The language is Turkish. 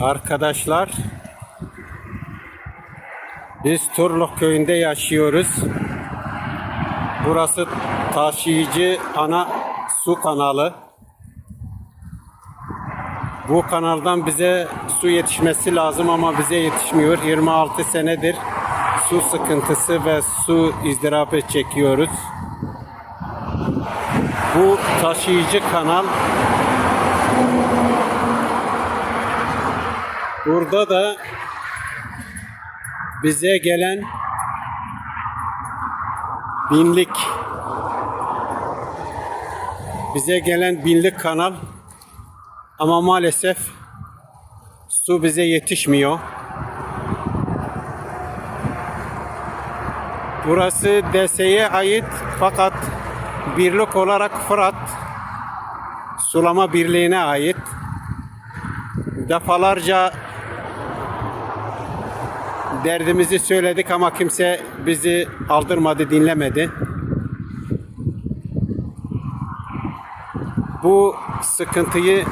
Arkadaşlar biz Turluk köyünde yaşıyoruz. Burası taşıyıcı ana su kanalı. Bu kanaldan bize su yetişmesi lazım ama bize yetişmiyor. 26 senedir su sıkıntısı ve su izdırabı çekiyoruz. Bu taşıyıcı kanal Burada da bize gelen binlik bize gelen binlik kanal ama maalesef su bize yetişmiyor. Burası DSE'ye ait fakat birlik olarak Fırat Sulama Birliği'ne ait. Defalarca derdimizi söyledik ama kimse bizi aldırmadı, dinlemedi. Bu sıkıntıyı